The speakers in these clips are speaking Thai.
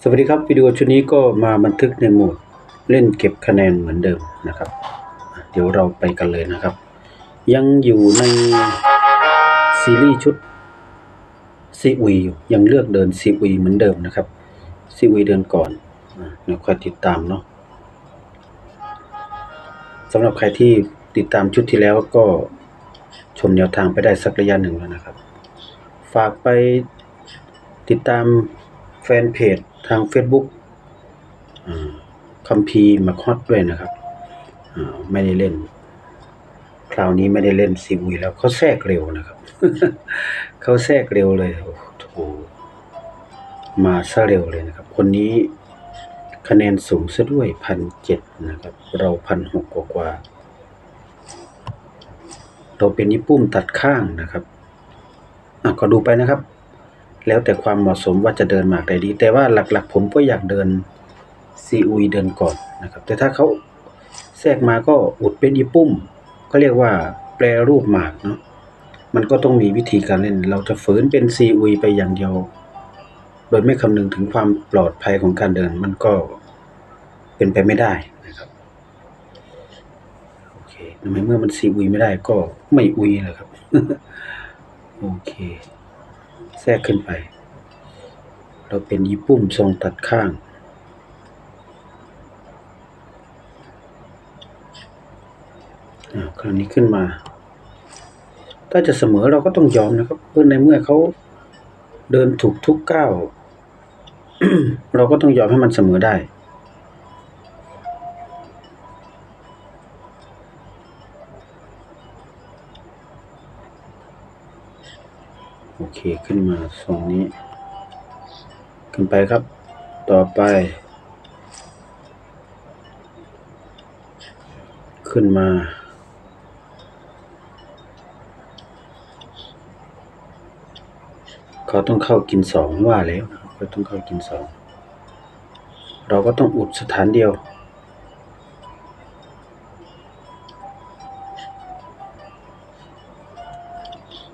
สวัสดีครับวิดีโอชุดนี้ก็มาบันทึกในโหมดเล่นเก็บคะแนนเหมือนเดิมนะครับ เดี๋ยวเราไปกันเลยนะครับ ยังอยู่ในซีรีส์ชุดซีอุยอยู่ยังเลือกเดินซีอุยเหมือนเดิมนะครับซีอุยเดินก่อนอะเดี๋ยวค่อยติดตามเนาะสำหรับใครที่ติดตามชุดที่แล้วก็ชมแนวทางไปได้สักระยะหนึ่งแล้วนะครับ ฝากไปติดตาม แฟนเพจทาง Facebook คัมภีมาคอดด้วยนะครับไม่ได้เล่น คราวนี้ไม่ได้เล่นซีวีแล้วเขาแทรกเร็วนะครับเขาแทรกเร็วเลยโอ้โหมาซะเร็วเลยนะครับ คนนี้คะแนนสูงซะด้วยพันเจ็ดนะครับ เราพันหกกว่าๆเราเป็นญี่ปุ่มตัดข้างนะครับอะก็ดูไปนะครับ แล้วแต่ความเหมาะสมว่าจะเดินหมากใดดี แต่ว่าหลักๆ ผมก็อยากเดินซีอุยเดินก่อนนะครับ แต่ถ้าเขาแทรกมาก็อุดเป็นอีปุ่ม ก็เรียกว่าแปรรูปหมากเนาะมันก็ต้องมีวิธีการเล่น เราจะฝืนเป็นซีอุยไปอย่างเดียว โดยไม่คำนึงถึงความปลอดภัยของการเดินมันก็เป็นไปไม่ได้นะครับโอเคทำไมเมื่อมันซีอุยไม่ได้ก็ไม่อุยเลยครับ โอเค แทรกขึ้นไป เราเป็นยีปุ่มทรงตัดข้าง คราวนี้ขึ้นมา ถ้าจะเสมอเราก็ต้องยอมนะครับ เพื่อในเมื่อเขาเดินถูกทุกก้าว เราก็ต้องยอมให้มันเสมอได้ โอเคขึ้นมาทรงนี้ ขึ้นไปครับ ต่อไป ขึ้นมา เขาต้องเข้ากินสองว่าแล้วเขาต้องเข้ากินสองเราก็ต้องอุดสถานเดียว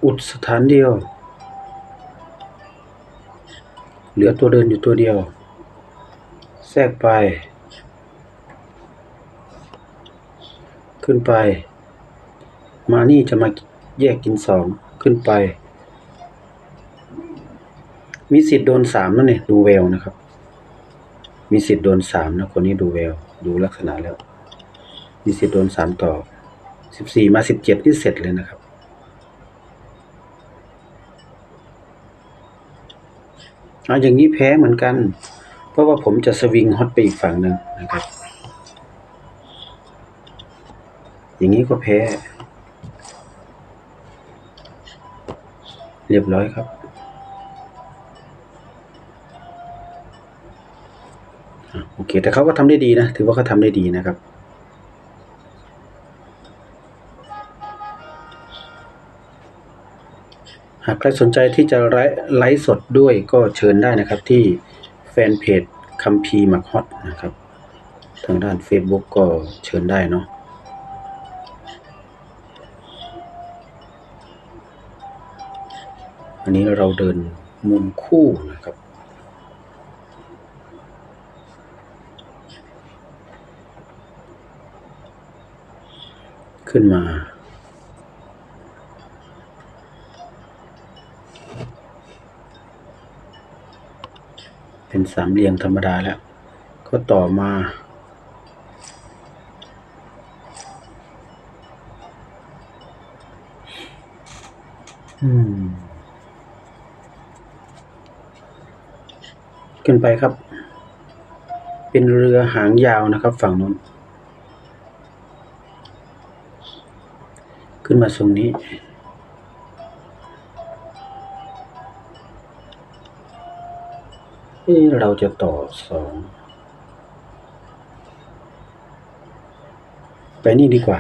อุดสถานเดียว ลือตัวเดินอยู่ตัวเดียว แทรกไป ขึ้นไป มานี่จะมาแยกกินสองขึ้นไป มีสิทธิ์โดนสามนั่นเนี่ยดูแววนะครับ มีสิทธิ์โดนสามนะคนนี้ดูแววดูลักษณะแล้ว มีสิทธิ์โดนสามต่อสิบสี่มาสิบเจ็ดนี่เสร็จเลยนะครับ เอาอย่างนี้แพ้เหมือนกัน เพราะว่าผมจะสวิงฮอตไปอีกฝั่งหนึ่งนะครับ อย่างนี้ก็แพ้ เรียบร้อยครับ โอเค แต่เขาก็ทำได้ดีนะ ถือว่าเขาทำได้ดีนะครับ หากใครสนใจที่จะไลฟ์สดด้วยก็เชิญได้นะครับที่แฟนเพจคัมพีมักฮอตนะครับ ทางด้าน Facebook ก็เชิญได้เนาะอันนี้เราเดินมุมคู่นะครับ ขึ้นมา เป็นสามเหลี่ยมธรรมดาแล้ว ก็ต่อมา ขึ้นไปครับ เป็นเรือหางยาวนะครับฝั่งนู้น ขึ้นมาตรงนี้ เอ๊ะเราจะต่อสองไปนี่ดีกว่า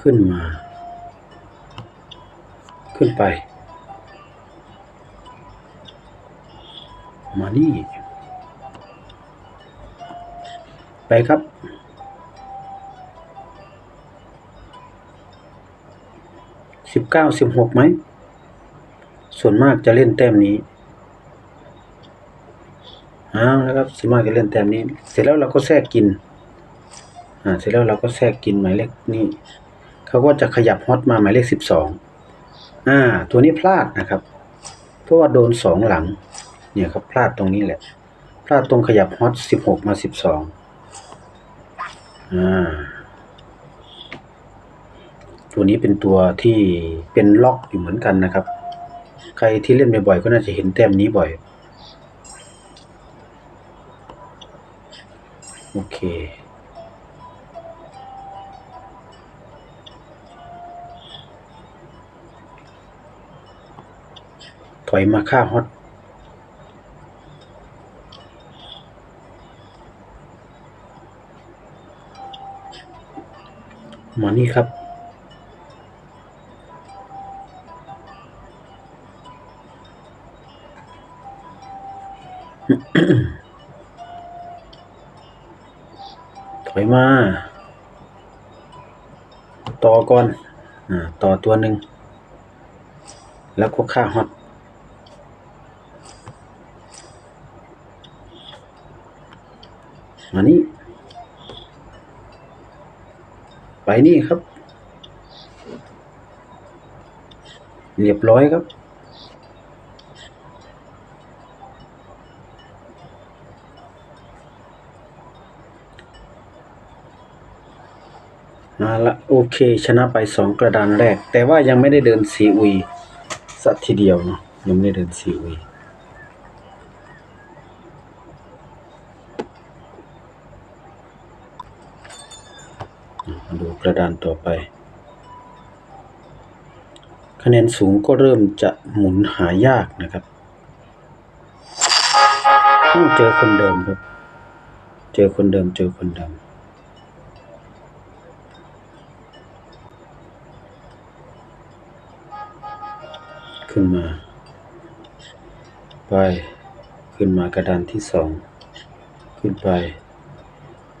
ขึ้นมา ขึ้นไป มานี่ ไปครับ สิบเก้าสิบหกไหม ส่วนมากจะเล่นแต้มนี้เอาแล้วครับส่วนมากจะเล่นแต้มนี้ เสร็จแล้วเราก็แทรกกิน อ่า เสร็จแล้วเราก็แทรกกินหมายเลขนี่เขาก็จะขยับฮอตมาหมายเลขสิบสองอ่า ตัวนี้พลาดนะครับ เพราะว่าโดนสองหลัง เนี่ยครับพลาดตรงนี้แหละ พลาดตรงขยับฮอตสิบหกมาสิบสองอ่า ตัวนี้เป็นตัวที่เป็นล็อกอยู่เหมือนกันนะครับ ใครที่เล่นบ่อยๆก็น่าจะเห็นแต้มนี้บ่อย โอเคถอยมาค่าฮอตมานี่ครับ ถอยมา ต่อก่อนอ่าต่อตัวหนึ่ง แล้วก็ค่าฮอตมานี่ไปนี่ครับ เรียบร้อยครับ มาละโอเค ชนะไปสองกระดานแรก แต่ว่ายังไม่ได้เดินซีอุยสักทีเดียวเนาะยังไม่ได้เดินซีอุยดูกระดานต่อไป คะแนนสูงก็เริ่มจะหมุนหายากนะครับต้องเจอคนเดิมครับ เจอคนเดิมเจอคนเดิม ขึ้นมา ไป ขึ้นมากระดานที่สอง ขึ้นไป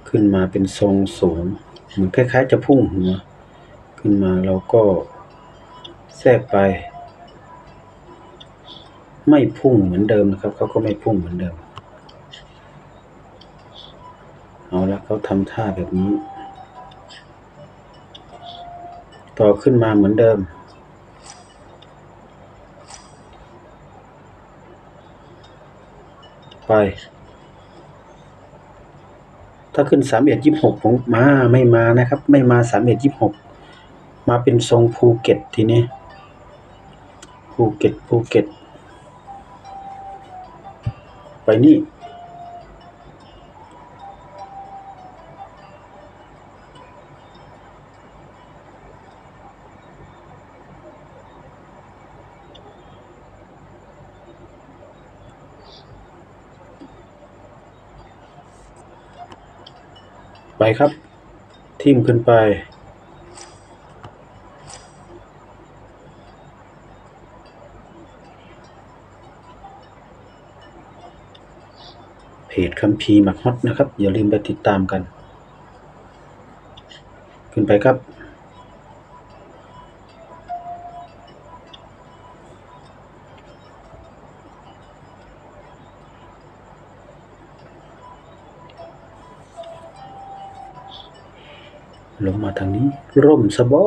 ขึ้นมาเป็นทรงสูง เหมือนคล้าย ๆ จะพุ่งหัว ขึ้นมาเราก็แทรกไป ไม่พุ่งเหมือนเดิมนะครับ เขาก็ไม่พุ่งเหมือนเดิม เอาละเขาทำท่าแบบนี้ ต่อขึ้นมาเหมือนเดิม ไป ถ้าขึ้นสามเอ็ดยี่หกผมมาไม่มานะครับ ไม่มาสามเอ็ดยี่หกมาเป็นทรงภูเก็ตทีนี้ภูเก็ตภูเก็ต ไปนี่ ครับ ทิมขึ้นไป เพจคัมพีหมักฮอตนะครับ อย่าลืมไปติดตามกัน ขึ้นไปครับ มาทางนี้ ร่มสบอ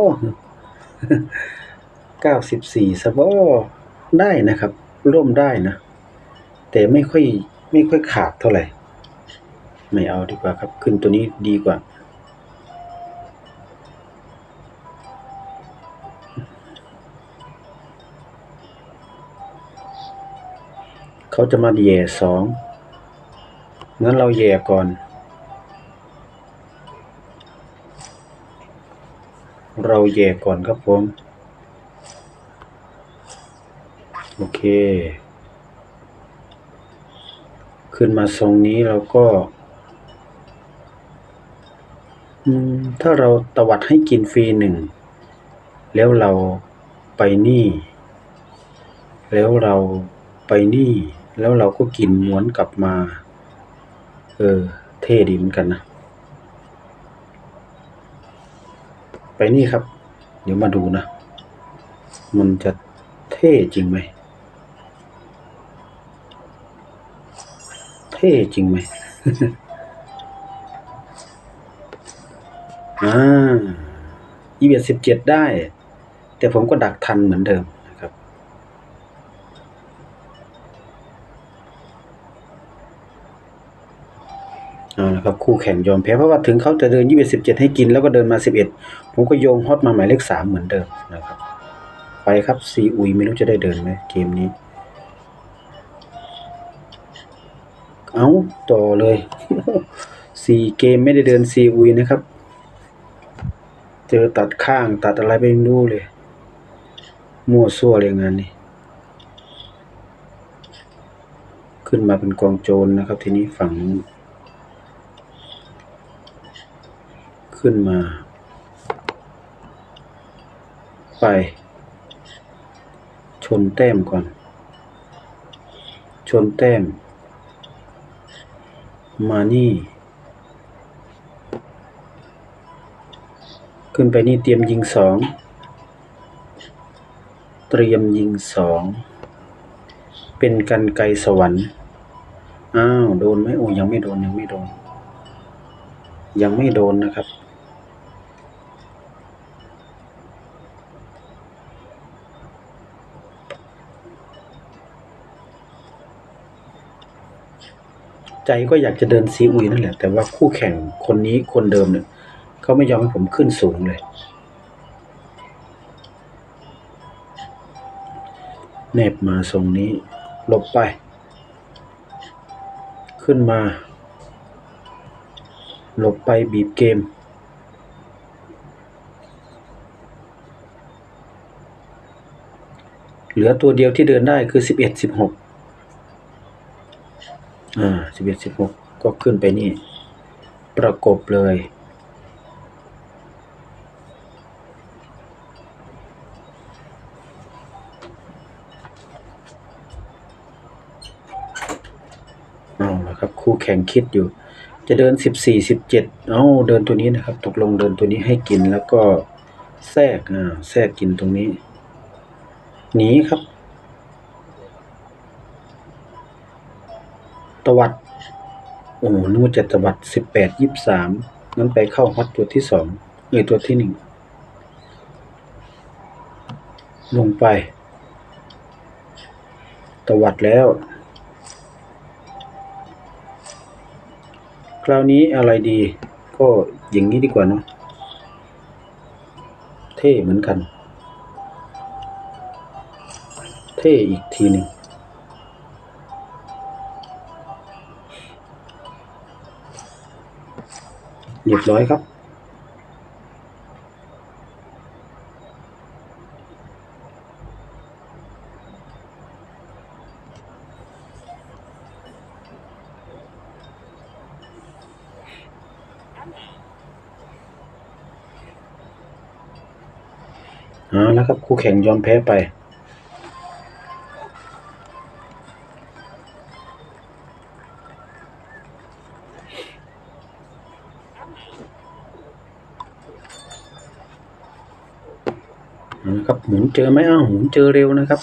เก้าสิบสี่สบอได้นะครับ ร่มได้นะ แต่ไม่ค่อยไม่ค่อยขาดเท่าไหร่ ไม่เอาดีกว่าครับ ขึ้นตัวนี้ดีกว่า เขาจะมาแย่สองงั้นเราแย่ก่อน เราแย่ก่อนครับผม โอเค ขึ้นมาทรงนี้เราก็ถ้าเราตวัดให้กินฟรีหนึ่ง แล้วเราไปนี่ แล้วเราไปนี่ แล้วเราก็กินม้วนกลับมา เออ เท่ดีเหมือนกันนะ ไปนี่ครับ เดี๋ยวมาดูนะ มันจะเท่จริงไหม เท่จริงไหมอ่าอีเวียสิบเจ็ดได้ แต่ผมก็ดักทันเหมือนเดิมนะครับ เอาละครับ คู่แข่งยอมแพ้เพราะว่าถึงเขาจะเดินยี่สิบเจ็ดให้กินแล้วก็เดินมาสิบเอ็ด ผมก็โยงฮอตมาหมายเลขสามเหมือนเดิมนะครับ ไปครับซีอุยไม่รู้จะได้เดินไหมเกมนี้ เอาต่อเลยสี่เกมไม่ได้เดินซีอุยนะครับ เจอตัดข้างตัดอะไรไปไม่รู้เลย มั่วซั่วเลยงานนี้ ขึ้นมาเป็นกองโจรนะครับ ทีนี้ฝั่งขึ้นมา ไป ชนแต้มก่อน ชนแต้ม มานี่ ขึ้นไปนี่เตรียมยิงสองเตรียมยิงสอง เป็นกันไกสวรรค์ อ้าว โดนไหมโอ้ยังไม่โดนยังไม่โดน ยังไม่โดนนะครับ ใจก็อยากจะเดินซีอุยนั่นแหละ แต่ว่าคู่แข่งคนนี้คนเดิมเนี่ยเขาไม่ยอมให้ผมขึ้นสูงเลย แนบมาทรงนี้หลบไป ขึ้นมา หลบไปบีบเกม เหลือตัวเดียวที่เดินได้คือสิบเอ่าสิบเอ็ดสิบหกก็ขึ้นไปนี่ ประกบเลย เอาละครับ คู่แข่งคิดอยู่ จะเดินสิบสี่สิบเจ็ดเอาเดินตัวนี้นะครับ ตกลงเดินตัวนี้ให้กินแล้วก็แทรกอ่าแทรกกินตรงนี้ หนีครับ ตวัด โอ้นึกว่าจะตวัดสิบแปดยี่สามงั้นไปเข้าฮอตตัวที่สองเอยตัวที่หนึ่งลงไป ตวัดแล้ว คราวนี้อะไรดี ก็อย่างนี้ดีกว่าเนาะเท่เหมือนกัน เท่อีกทีหนึ่ง เรียบร้อยครับ เอาแล้วครับคู่แข่งยอมแพ้ไป เจอไหมอ้าวหมุนเจอเร็วนะครับ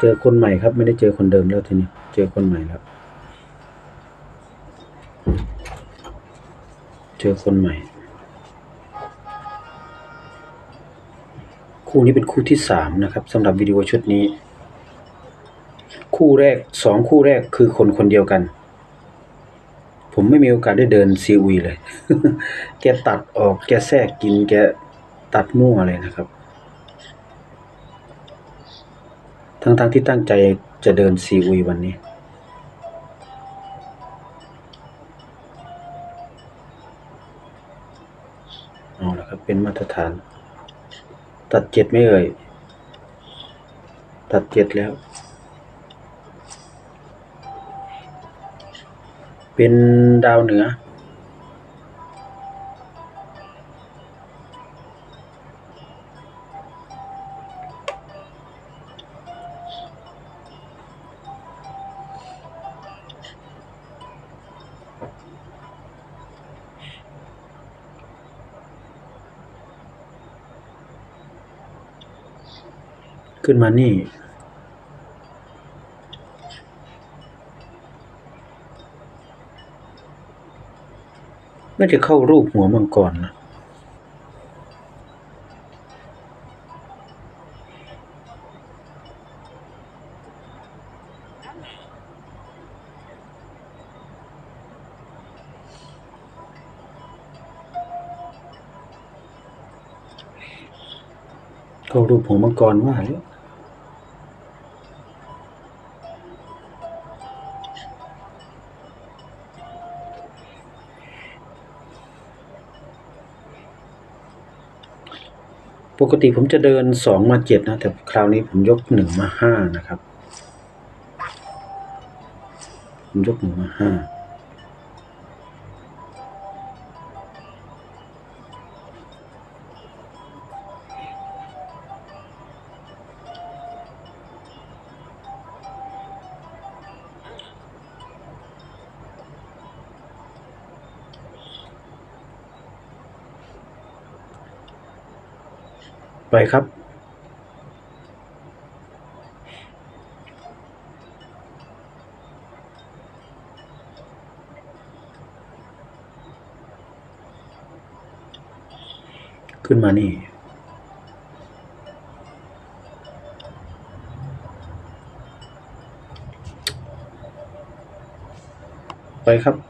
เจอคนใหม่ครับ ไม่ได้เจอคนเดิมแล้วทีนี้ เจอคนใหม่แล้วเจอคนใหม่ คู่นี้เป็นคู่ที่สามนะครับสำหรับวิดีโอชุดนี้ คู่แรกสองคู่แรกคือคนคนเดียวกัน ผมไม่มีโอกาสได้เดินซีอุยเลย แกตัดออกแกแทรกกินแกตัดมั่วเลยนะครับ ทั้งๆทที่ตั้งใจจะเดินซีอุยวันนี้ เอาละครับ เป็นมาตรฐาน ตัดเจ็ดไม่เอ่ย ตัดเจ็ดแล้ว เป็นดาวเหนือ ขึ้นมานี่ น่าจะเข้ารูปหัวมังกรนะเขารูปหัวมังกรว่าเลย กติผมจะเดินสองมาเจ็ดนะ แต่คราวนี้ผมยกหนึ่งมาห้านะครับ ผมยกหนึ่งมาห้า ไปครับ ขึ้นมานี่ไปครับ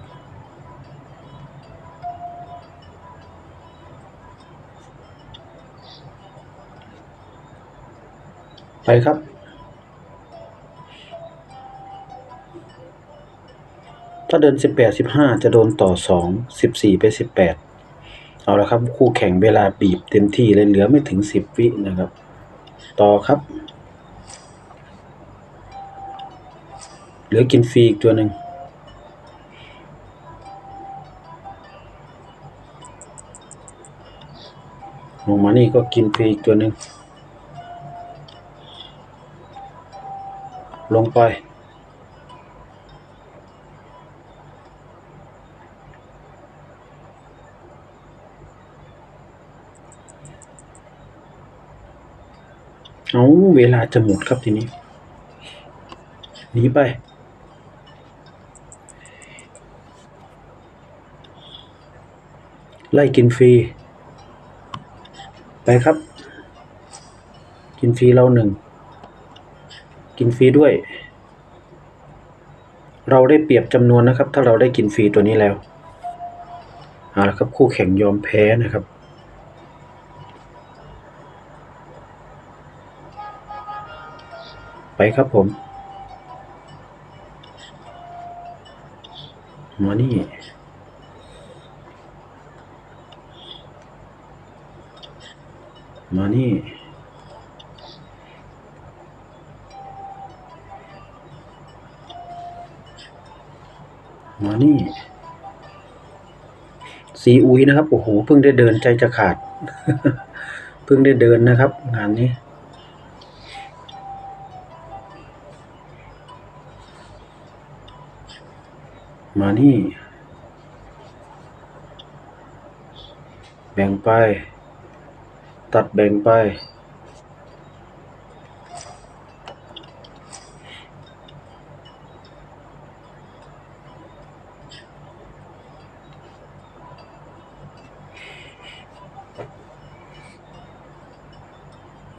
ไปครับ ถ้าเดินสิบแปดสิบห้าจะโดนต่อสองสิบสี่ไปสิบแปดเอาละครับ คู่แข่งเวลาบีบเต็มที่เลยเหลือไม่ถึงสิบวินะครับ ต่อครับ เหลือกินฟรีอีกตัวหนึ่งลงมานี่ก็กินฟรีอีกตัวหนึ่ง ลงไป เอาเวลาจะหมดครับทีนี้ หนีไปไล่กินฟรี ไปครับ กินฟรีเราหนึ่ง กินฟรีด้วย เราได้เปรียบจำนวนนะครับ ถ้าเราได้กินฟรีตัวนี้แล้วเอาละครับคู่แข่งยอมแพ้นะครับไปครับผมมานี่มานี่ นี่ซีอุยนะครับ โอ้โห เพิ่งได้เดินใจจะขาด เพิ่งได้เดินนะครับ งานนี้ มานี่ แบ่งไป ตัดแบ่งไป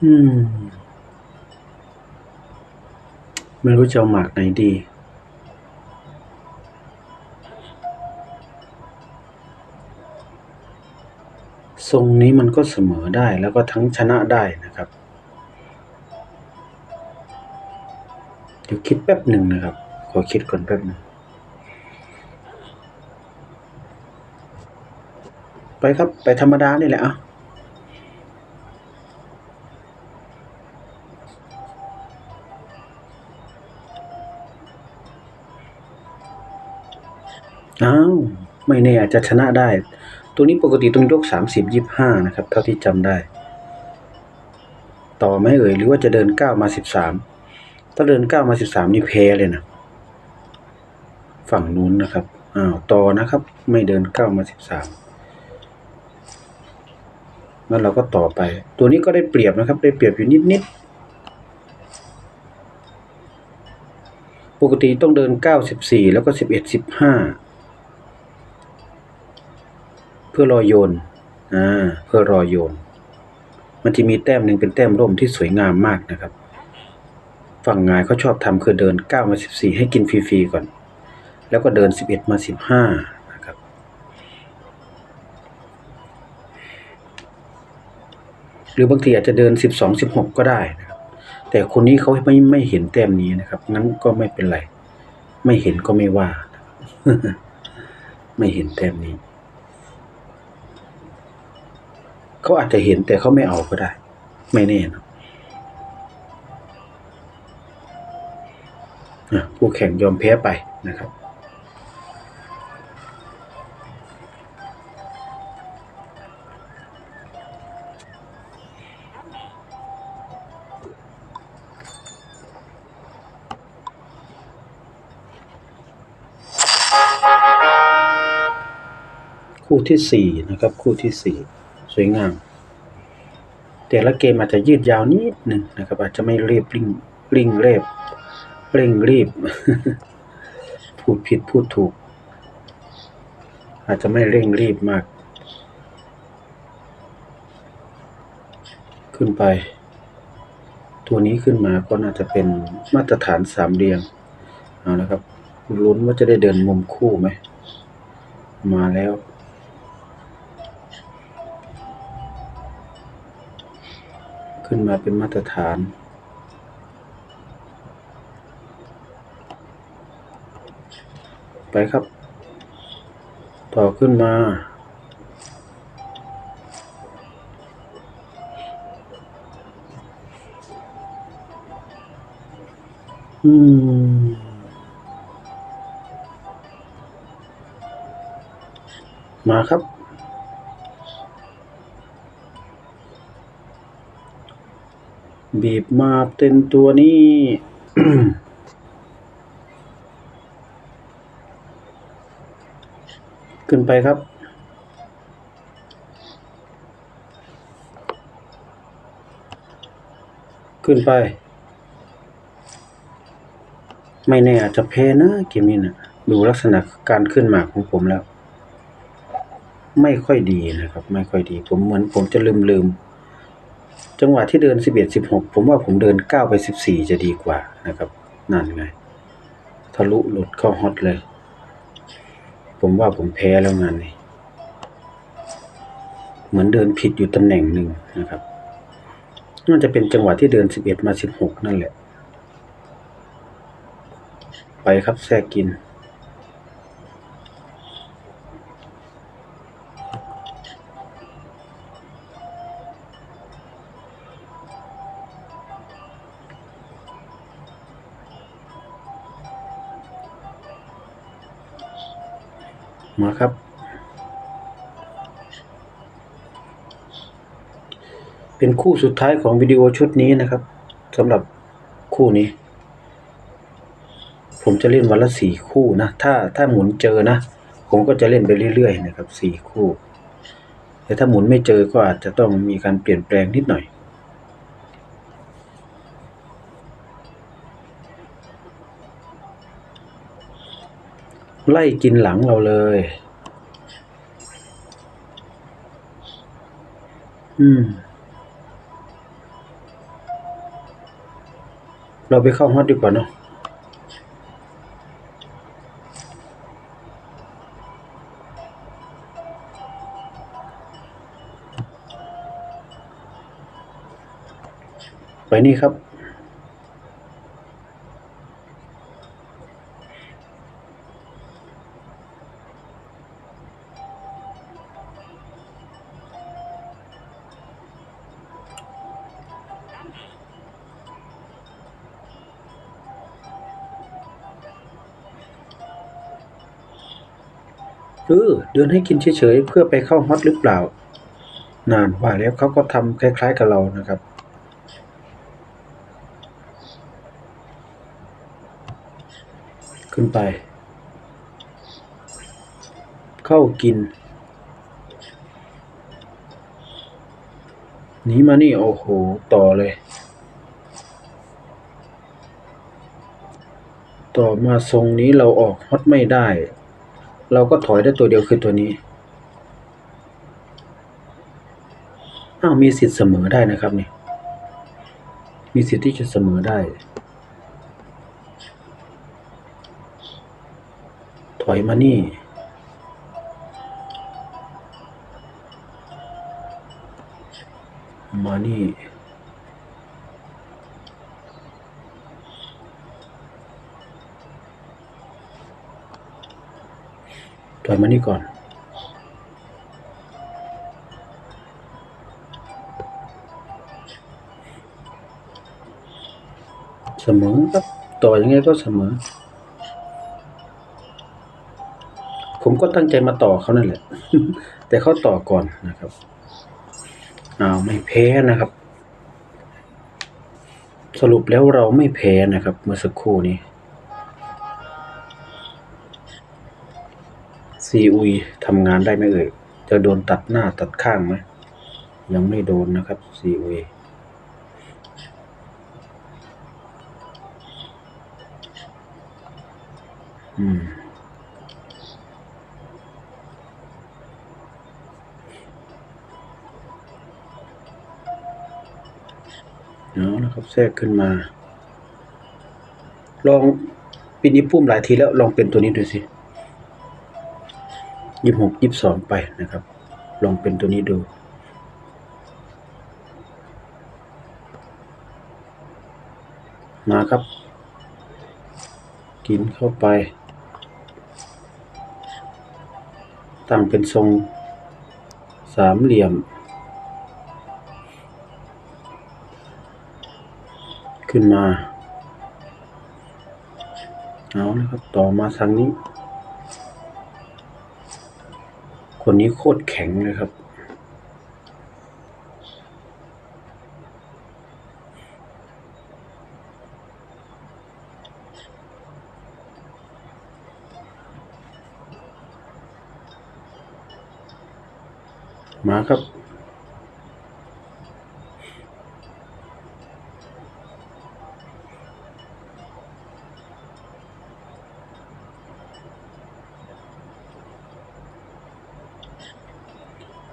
อืม ไม่รู้จะเอาหมากไหนดี ทรงนี้มันก็เสมอได้แล้วก็ทั้งชนะได้นะครับ เดี๋ยวคิดแป๊บหนึ่งนะครับ ขอคิดก่อนแป๊บหนึ่งไปครับ ไปธรรมดานี่แหละอะ ไม่แน่อาจจะชนะได้ ตัวนี้ปกติต้องยกสามสิบยี่ห้านะครับ เท่าที่จำได้ ต่อไหมเอ่ยหรือว่าจะเดินเก้ามาสิบสามถ้าเดินเก้ามาสิบสามนี่แพ้เลยนะ ฝั่งนู้นนะครับอ้าวต่อนะครับ ไม่เดินเก้ามาสิบสามงั้นเราก็ต่อไป ตัวนี้ก็ได้เปรียบนะครับ ได้เปรียบอยู่นิดนิดๆปกติต้องเดินเก้าสิบสี่แล้วก็สิบ เอ็ดสิบห้าเพื่อรอโยนอ่าเพื่อรอโยน มันจะมีแต้มหนึ่งเป็นแต้มร่มที่สวยงามมากนะครับ ฝั่งงายเขาชอบทำคือเดินเก้ามาสิบสี่ให้กินฟรีๆก่อน แล้วก็เดินสิบเอ็ดมาสิบห้านะครับ หรือบางทีอาจจะเดินสิบสองสิบหกก็ได้นะครับแต่คนนี้เขาไม่ไม่เห็นแต้มนี้นะครับ งั้นก็ไม่เป็นไร ไม่เห็นก็ไม่ว่า ไม่เห็นแต้มนี้ เขาอาจจะเห็นแต่เขาไม่เอาก็ได้ ไม่แน่นะอะผู้แข่งยอมแพ้ไปนะครับคู่ที่สี่นะครับ คู่ที่สี่ สวยงาม แต่ละเกมอาจจะยืดยาวนิดหนึ่งนะครับ อาจจะไม่เรีบริ่งริ่งเรีบเร่งรีบ พูดผิดพูดถูก อาจจะไม่เร่งรีบมาก ขึ้นไป ตัวนี้ขึ้นมาก็น่าจะเป็นมาตรฐานสามเรียงเอาละครับลุ้นว่าจะได้เดินมุมคู่ไหมมาแล้ว ขึ้นมาเป็นมาตรฐาน ไปครับ ต่อขึ้นมาอืมมาครับ บีบมาเต็มตัวนี้ ขึ้นไปครับ ขึ้นไป ไม่แน่อาจจะแพ้นะเกมนี้นะดูลักษณะการขึ้นมาของผมแล้ว ไม่ค่อยดีนะครับ ไม่ค่อยดี ผมเหมือนผมจะลืมลืม จังหวะที่เดินสิบเอ็ดสิบหกผมว่าผมเดินเก้าไปสิบสี่จะดีกว่านะครับ นั่นไง ทะลุหลุดเข้าฮอตเลย ผมว่าผมแพ้แล้วงานนี้ เหมือนเดินผิดอยู่ตำแหน่งหนึ่งนะครับน่าจะเป็นจังหวะที่เดินสิบเอ็ดมาสิบหกนั่นแหละ ไปครับแทรกกิน เป็นคู่สุดท้ายของวิดีโอชุดนี้นะครับสำหรับคู่นี้ ผมจะเล่นวันละสี่คู่นะ ถ้าถ้าหมุนเจอนะ ผมก็จะเล่นไปเรื่อยๆนะครับสี่คู่ แต่ถ้าหมุนไม่เจอก็อาจจะต้องมีการเปลี่ยนแปลงนิดหน่อยไล่กินหลังเราเลย อืม เราไปเข้าฮอตดีกว่าเนาะไปนี่ครับ เออเดินให้กินเฉยๆเพื่อไปเข้าฮอตหรือเปล่า นานว่าแล้วเขาก็ทำคล้าย ๆกับเรานะครับขึ้นไป เข้ากินหนีมานี่ โอ้โห ต่อเลย ต่อมาทรงนี้เราออกฮอตไม่ได้ เราก็ถอยได้ตัวเดียวคือตัวนี้อามีสิทธิ์เสมอได้นะครับนี่มีสิทธิ์ที่จะเสมอได้ ถอยมานี่ มานี่ ถอยมานี่ก่อน เสมอครับต่อยังไงก็เสมอ ผมก็ตั้งใจมาต่อเขานั่นแหละ แต่เขาต่อก่อนนะครับอ้าวไม่แพ้นะครับ สรุปแล้วเราไม่แพ้นะครับ เมื่อสักครู่นี้ ซีอุยทำงานได้ไหมเอ่ย จะโดนตัดหน้าตัดข้างไหม ยังไม่โดนนะครับซีอุยอืมเอานะครับแทรกขึ้นมา ลองปีนี้ปุ้มหลายทีแล้วลองเป็นตัวนี้ดูสิ ยี่หกยี่สองไปนะครับ ลองเป็นตัวนี้ดู มาครับ กินเข้าไป ตั้งเป็นทรงสามเหลี่ยม ขึ้นมา เอานะครับ ต่อมาทางนี้ คนนี้โคตรแข็งนะครับ มาครับ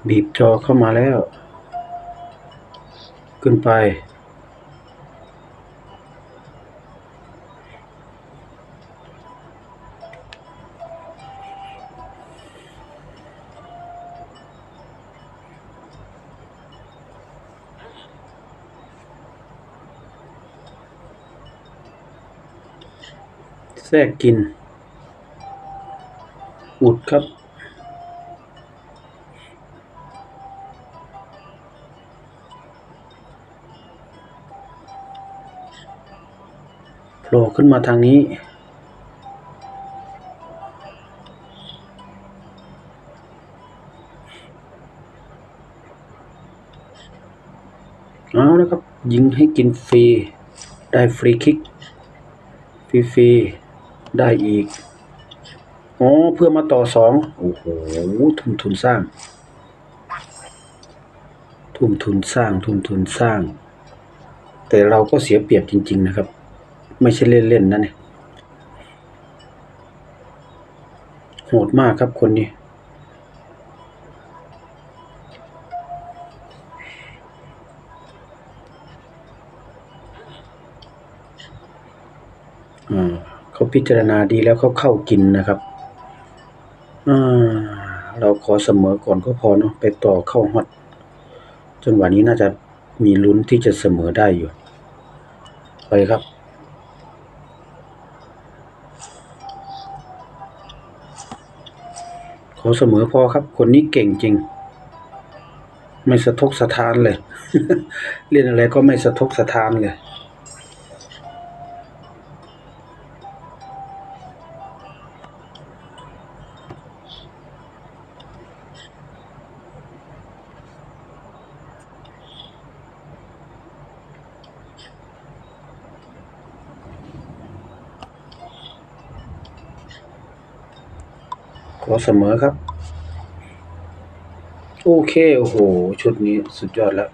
บีบจอเข้ามาแล้ว ขึ้นไป แทรกกิน อุดครับ โผล่ขึ้นมาทางนี้ เอาล้วครับ ยิงให้กินฟรี ได้ฟรีคิก ฟรีฟรีๆได้อีก อ๋อ เพื่อมาต่อสองโอ้โห ทุ่มทุนสร้าง ทุ่มทุนสร้าง ทุ่มทุนสร้าง แต่เราก็เสียเปรียบจริง ๆ นะครับ ไม่ใช่เล่นๆนะเนี่ยโหดมากครับคนนี้อ่าเขาพิจารณาดีแล้วเขาเข้ากินนะครับอ่าเราขอเสมอก่อนก็พอเนาะไปต่อเข้าฮอตจนวันนี้น่าจะมีลุ้นที่จะเสมอได้อยู่ ไปครับ ขอเสมอพอครับ คนนี้เก่งจริง ไม่สะทกสะท้านเลย เล่นอะไรก็ไม่สะทกสะท้านเลย สมอครับ โอเค โอ้โห ชุดนี้สุดยอดแล้ว